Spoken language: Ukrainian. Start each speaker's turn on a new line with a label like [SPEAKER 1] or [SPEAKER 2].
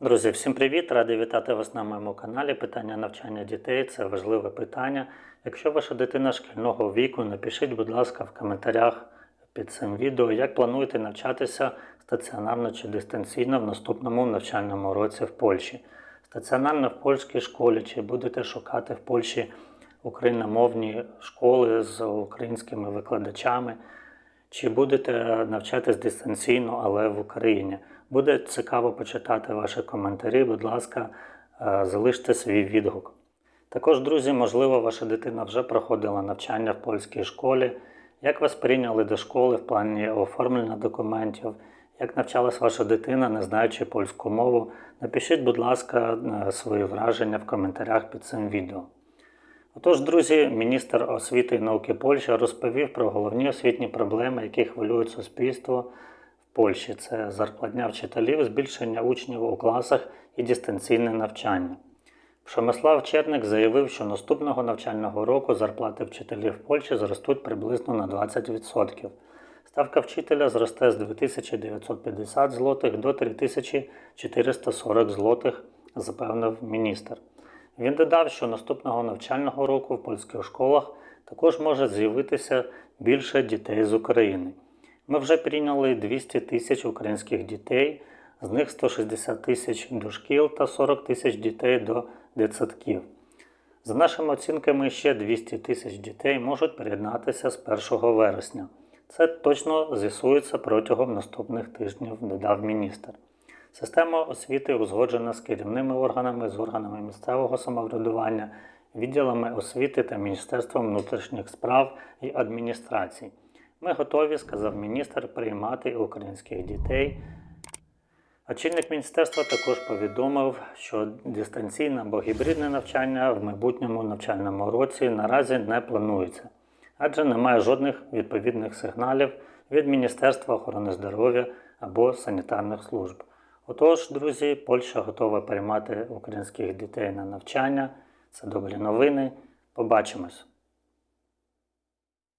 [SPEAKER 1] Друзі, всім привіт! Радий вітати вас на моєму каналі. Питання навчання дітей це важливе питання. Якщо ваша дитина шкільного віку, напишіть, будь ласка, в коментарях під цим відео, як плануєте навчатися стаціонарно чи дистанційно в наступному навчальному році в Польщі. Стаціонарно в польській школі, чи будете шукати в Польщі україномовні школи з українськими викладачами, чи будете навчатись дистанційно, але в Україні. Буде цікаво почитати ваші коментарі. Будь ласка, е, залиште свій відгук. Також, друзі, можливо, ваша дитина вже проходила навчання в польській школі. Як вас прийняли до школи в плані оформлення документів? Як навчалась ваша дитина, не знаючи польську мову? Напишіть, будь ласка, е, свої враження в коментарях під цим відео. Отож, друзі, міністр освіти і науки Польщі розповів про головні освітні проблеми, які хвилюють суспільство в Польщі. Це зарплатня вчителів, збільшення учнів у класах і дистанційне навчання. Пшемислав Черник заявив, що наступного навчального року зарплати вчителів в Польщі зростуть приблизно на 20%. Ставка вчителя зросте з 2950 злотих до 3440 злотих, запевнив міністр. Він додав, що наступного навчального року в польських школах також може з'явитися більше дітей з України. Ми вже прийняли 200 тисяч українських дітей, з них 160 тисяч до шкіл та 40 тисяч дітей до дитсадків. За нашими оцінками, ще 200 тисяч дітей можуть приєднатися з 1 вересня. Це точно з'ясується протягом наступних тижнів, додав міністр. Система освіти узгоджена з керівними органами, з органами місцевого самоврядування, відділами освіти та Міністерством внутрішніх справ і адміністрацій. Ми готові, сказав міністр, приймати українських дітей. Очільник міністерства також повідомив, що дистанційне або гібридне навчання в майбутньому навчальному році наразі не планується, адже немає жодних відповідних сигналів від Міністерства охорони здоров'я або санітарних служб. Отож, друзі, Польща готова приймати українських дітей на навчання. Це добрі новини. Побачимось!